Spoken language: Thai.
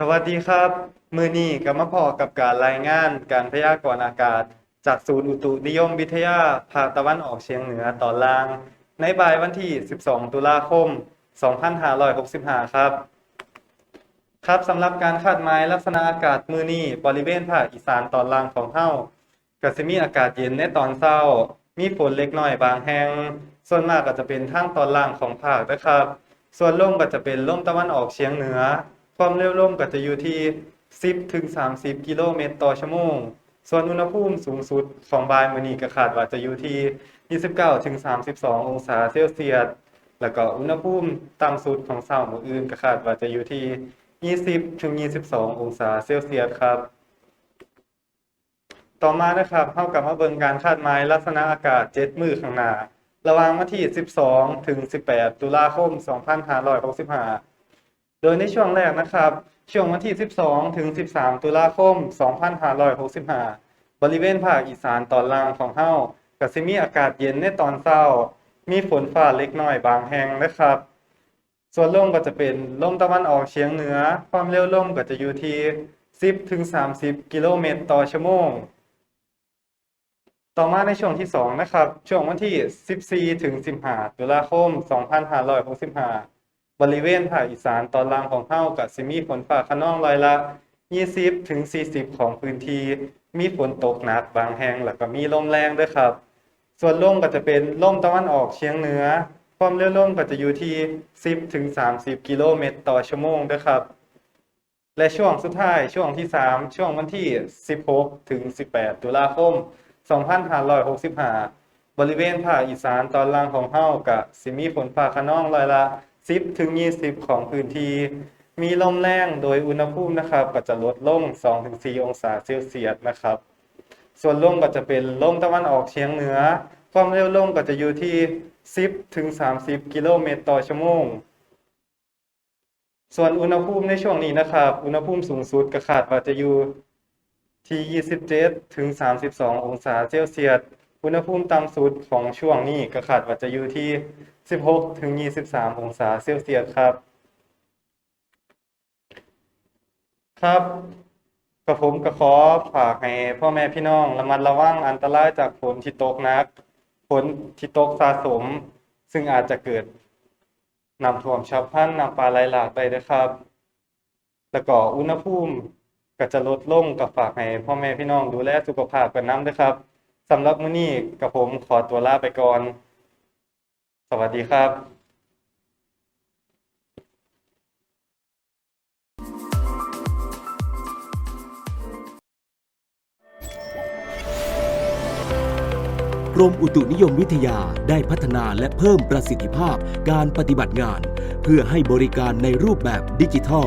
สวัสดีครับ มือนี้ก็มาพอกับการรายงานการพยากรณ์อากาศ จากศูนย์อุตุนิยมวิทยาภาคตะวันออกเฉียงเหนือตอนล่าง ในบ่ายวันที่ 12 ตุลาคม 2565 ครับ ครับสำหรับการคาดหมายลักษณะอากาศมือนี้บริเวณภาคอีสานตอนล่างของเฮาก็สิมีอากาศเย็นในตอนเช้า มีฝนเล็กน้อยบางแห่งส่วนมากก็จะเป็นทางตอนล่างของภาคนะครับ ส่วนลมก็จะเป็นลมตะวันออกเฉียงเหนือ ความเร็วลมก็จะอยู่ที่ 10ถึง30 กิโลเมตรต่อชั่วโมง ส่วนอุณหภูมิสูงสุดของบายมือนี้ก็คาดว่าจะอยู่ที่ 29ถึง32 องศาเซลเซียส แล้วก็อุณหภูมิต่ำสุดของเช้ามื้ออื่นก็คาดว่าจะอยู่ที่ 20ถึง22 องศาเซลเซียสครับ ต่อมานะครับเฮากับมาเบิงการคาดหมายลักษณะอากาศ7มือข้างหน้าระหว่างวันที่ 12 ถึง 18 ตุลาคม 2565 ดยในช่วงแรกนะครับ ช่วงวันที่ 12 ถึง 13 ตุลาคม 2565 บริเวณภาคอีสานตอนล่างของเฮาก็สิมีอากาศเย็นในตอนเช้า มีฝนฟ้าเล็กน้อยบางแห่งนะครับ ส่วนลมก็จะเป็นลมตะวันออกเฉียงเหนือ ความเร็วลมก็จะอยู่ที่ 10 ถึง 30 กิโลเมตรต่อชั่วโมง ต่อมาในช่วงที่ 2 นะครับ ช่วงวันที่ 14 ถึง 15 ตุลาคม 2565 บริเวณภาคอีสานตอนล่างของเฮาก็สิมีฝนฟ้าคะนองร้อยละ 20ถึง40 ของพื้นที่มีฝนตกหนักบางแห่งแล้วก็มีลมแรงด้วยครับ ส่วนลมก็จะเป็นลมตะวันออกเฉียงเหนือ ความเร็วลมก็จะอยู่ที่ 10ถึง30 กิโลเมตรต่อชั่วโมงด้วยครับ และช่วงสุดท้ายช่วงที่ 3 ช่วงวันที่ 16ถึง18 ตุลาคม 2565 บริเวณภาคอีสานตอนล่างของเฮาก็สิมีฝนฟ้าคะนองร้อยละ 10ถึง20 ของพื้นที่ มีลมแรงโดยอุณหภูมินะครับ ก็จะลดลง2ถึง4องศาเซลเซียสนะครับ ส่วนลมก็จะเป็นลมตะวันออกเฉียงเหนือ ความเร็วลมก็จะอยู่ที่ 10ถึง30 กิโลเมตรต่อชั่วโมงส่วนอุณหภูมิในช่วงนี้นะครับ อุณหภูมิสูงสุดก็คาดว่าจะอยู่ที่ 27 ถึง 32 องศาเซลเซียส อุณหภูมิต่ำสุดของช่วงนี้ก็คาดว่าจะอยู่ที่ 16 ถึง 23 องศาเซลเซียสครับ ครับกับผมก็ขอฝากให้พ่อแม่พี่น้องระมัดระวังอันตรายจากฝนที่ตกนักฝนที่ตกสะสม ซึ่งอาจจะเกิดน้ำท่วมฉับพลันน้ำป่าไหลหลากได้ด้วยครับ แล้วก็อุณหภูมิก็จะลดลงก็ฝากให้พ่อแม่พี่น้องดูแลสุขภาพกันนำด้วยครับ สำหรับมื้อนี้กับผมขอตัวลาไปก่อน สวัสดีครับกรมอุตุนิยมวิทยาได้พัฒนาและเพิ่มประสิทธิภาพการปฏิบัติงาน เพื่อให้บริการในรูปแบบดิจิทัล